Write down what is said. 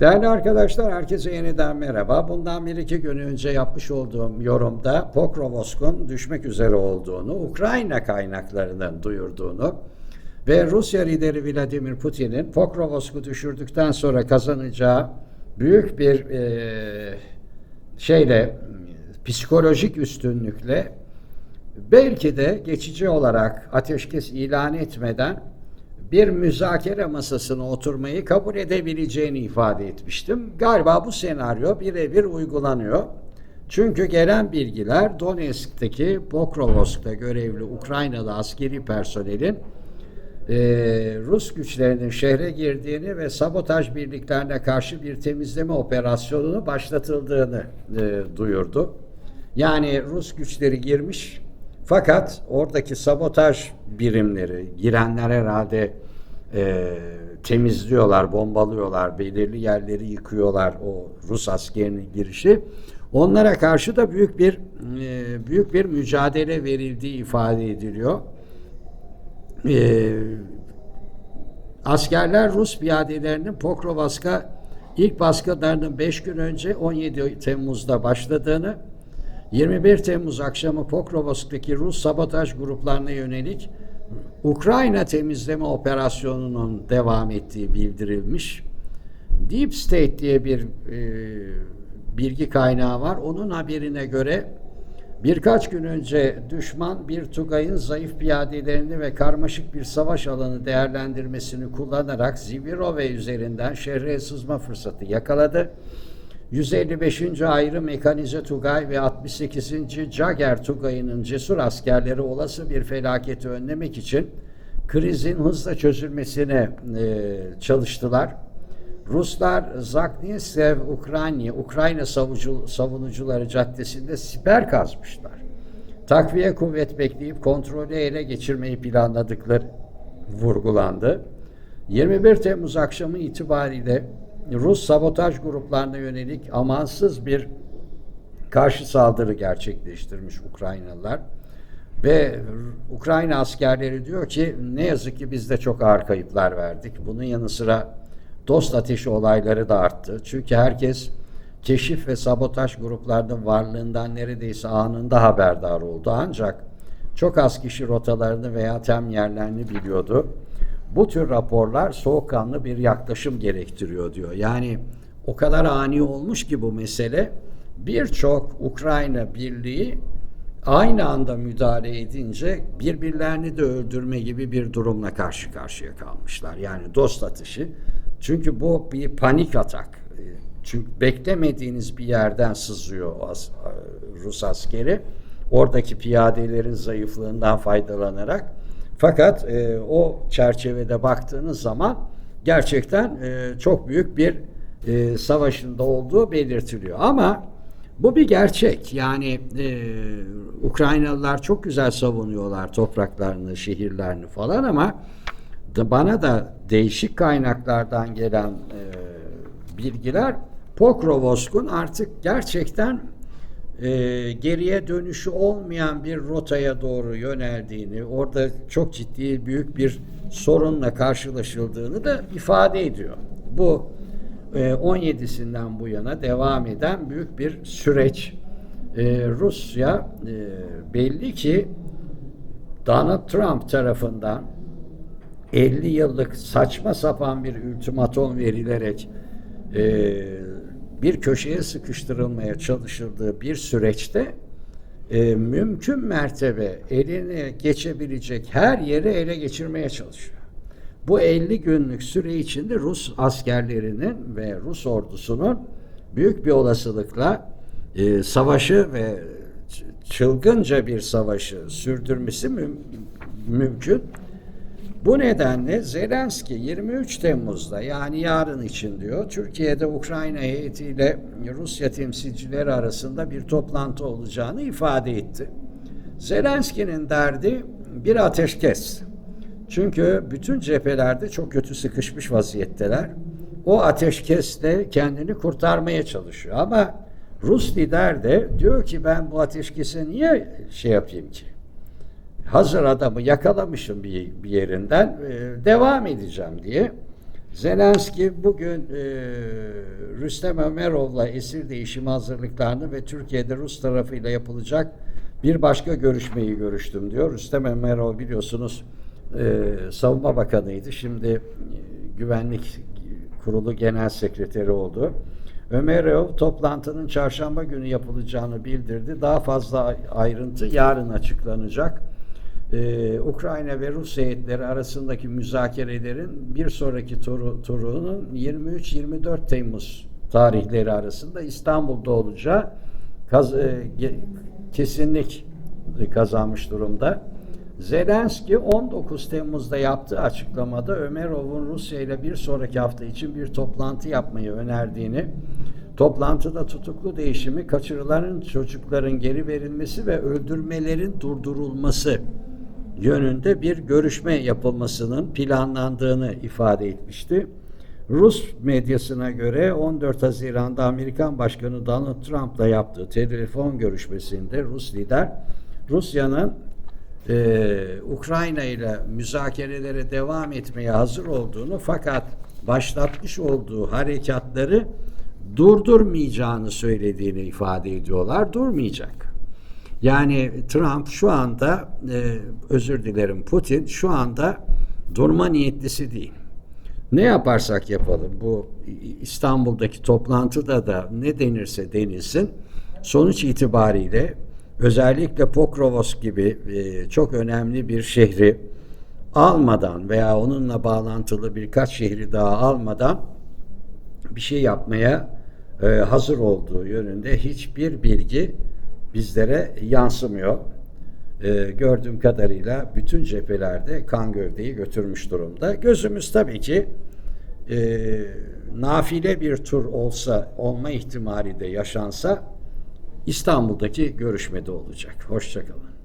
Değerli arkadaşlar, herkese yeniden merhaba. Bundan bir iki gün önce yapmış olduğum yorumda Pokrovsk'un düşmek üzere olduğunu, Ukrayna kaynaklarının duyurduğunu ve Rusya lideri Vladimir Putin'in Pokrovsk'u düşürdükten sonra kazanacağı büyük bir e, şeyle, psikolojik üstünlükle belki de geçici olarak ateşkes ilan etmeden bir müzakere masasına oturmayı kabul edebileceğini ifade etmiştim. Galiba bu senaryo birebir uygulanıyor. Çünkü gelen bilgiler Donetsk'teki Pokrovsk'ta görevli Ukraynalı askeri personelin e, Rus güçlerinin şehre girdiğini ve sabotaj birliklerine karşı bir temizleme operasyonunu başlatıldığını e, duyurdu. Yani Rus güçleri girmiş fakat oradaki sabotaj birimleri, girenler herhalde e, temizliyorlar, bombalıyorlar, belirli yerleri yıkıyorlar o Rus askerinin girişi. Onlara karşı da büyük bir e, büyük bir mücadele verildiği ifade ediliyor. E, askerler Rus piyadelerinin Pokrovsk'a ilk baskılarının 5 gün önce 17 Temmuz'da başladığını 21 Temmuz akşamı Pokrovsk'taki Rus sabotaj gruplarına yönelik Ukrayna temizleme operasyonunun devam ettiği bildirilmiş. Deep State diye bir e, bilgi kaynağı var. Onun haberine göre birkaç gün önce düşman bir Tugay'ın zayıf piyadelerini ve karmaşık bir savaş alanı değerlendirmesini kullanarak Zivirove üzerinden şehre sızma fırsatı yakaladı. 155. ayrı mekanize Tugay ve 68. Jager Tugay'ının cesur askerleri olası bir felaketi önlemek için krizin hızla çözülmesine e, çalıştılar. Ruslar Zaknisev Ukrayna, Ukrayna savucu, savunucuları caddesinde siper kazmışlar. Takviye kuvvet bekleyip kontrolü ele geçirmeyi planladıkları vurgulandı. 21 Temmuz akşamı itibariyle Rus sabotaj gruplarına yönelik amansız bir karşı saldırı gerçekleştirmiş Ukraynalılar. Ve Ukrayna askerleri diyor ki ne yazık ki biz de çok ağır kayıplar verdik. Bunun yanı sıra dost ateşi olayları da arttı. Çünkü herkes keşif ve sabotaj gruplarının varlığından neredeyse anında haberdar oldu. Ancak çok az kişi rotalarını veya tem yerlerini biliyordu. Bu tür raporlar soğukkanlı bir yaklaşım gerektiriyor diyor. Yani o kadar ani olmuş ki bu mesele birçok Ukrayna birliği aynı anda müdahale edince birbirlerini de öldürme gibi bir durumla karşı karşıya kalmışlar. Yani dost atışı. Çünkü bu bir panik atak. Çünkü beklemediğiniz bir yerden sızıyor Rus askeri. Oradaki piyadelerin zayıflığından faydalanarak fakat e, o çerçevede baktığınız zaman gerçekten e, çok büyük bir e, savaşında olduğu belirtiliyor. Ama bu bir gerçek. Yani e, Ukraynalılar çok güzel savunuyorlar topraklarını, şehirlerini falan ama bana da değişik kaynaklardan gelen e, bilgiler Pokrovsk'un artık gerçekten e, geriye dönüşü olmayan bir rotaya doğru yöneldiğini, orada çok ciddi büyük bir sorunla karşılaşıldığını da ifade ediyor. Bu e, 17'sinden bu yana devam eden büyük bir süreç. E, Rusya e, belli ki Donald Trump tarafından 50 yıllık saçma sapan bir ultimatom verilerek e, bir köşeye sıkıştırılmaya çalışıldığı bir süreçte e, mümkün mertebe eline geçebilecek her yeri ele geçirmeye çalışıyor. Bu 50 günlük süre içinde Rus askerlerinin ve Rus ordusunun büyük bir olasılıkla e, savaşı ve çılgınca bir savaşı sürdürmesi müm mümkün. Bu nedenle Zelenski 23 Temmuz'da yani yarın için diyor Türkiye'de Ukrayna heyetiyle Rusya temsilcileri arasında bir toplantı olacağını ifade etti. Zelenski'nin derdi bir ateşkes. Çünkü bütün cephelerde çok kötü sıkışmış vaziyetteler. O ateşkesle kendini kurtarmaya çalışıyor. Ama Rus lider de diyor ki ben bu ateşkese niye şey yapayım ki? Hazır adamı yakalamışım bir, bir yerinden e, devam edeceğim diye. Zelenski bugün e, Rüstem Ömerov'la esir değişimi hazırlıklarını ve Türkiye'de Rus tarafıyla yapılacak bir başka görüşmeyi görüştüm diyor. Rüstem Ömerov biliyorsunuz e, savunma bakanıydı. Şimdi e, güvenlik kurulu genel sekreteri oldu. Ömerov toplantının çarşamba günü yapılacağını bildirdi. Daha fazla ayrıntı yarın açıklanacak. Ee, Ukrayna ve Rus heyetleri arasındaki müzakerelerin bir sonraki turu, turunun 23-24 Temmuz tarihleri arasında İstanbul'da olacağı kaz, e, kesinlik kazanmış durumda. Zelenski 19 Temmuz'da yaptığı açıklamada Ömerov'un Rusya ile bir sonraki hafta için bir toplantı yapmayı önerdiğini, toplantıda tutuklu değişimi, kaçırılan çocukların geri verilmesi ve öldürmelerin durdurulması yönünde bir görüşme yapılmasının planlandığını ifade etmişti. Rus medyasına göre 14 Haziran'da Amerikan Başkanı Donald Trump'la yaptığı telefon görüşmesinde Rus lider Rusya'nın e, Ukrayna ile müzakerelere devam etmeye hazır olduğunu fakat başlatmış olduğu harekatları durdurmayacağını söylediğini ifade ediyorlar. Durmayacak. Yani Trump şu anda e, özür dilerim Putin şu anda durma niyetlisi değil. Ne yaparsak yapalım bu İstanbul'daki toplantıda da ne denirse denilsin sonuç itibariyle özellikle Pokrovos gibi e, çok önemli bir şehri almadan veya onunla bağlantılı birkaç şehri daha almadan bir şey yapmaya e, hazır olduğu yönünde hiçbir bilgi bizlere yansımıyor. E, gördüğüm kadarıyla bütün cephelerde kan gövdeyi götürmüş durumda. Gözümüz tabii ki e, nafile bir tur olsa, olma ihtimali de yaşansa İstanbul'daki görüşmede olacak. Hoşçakalın.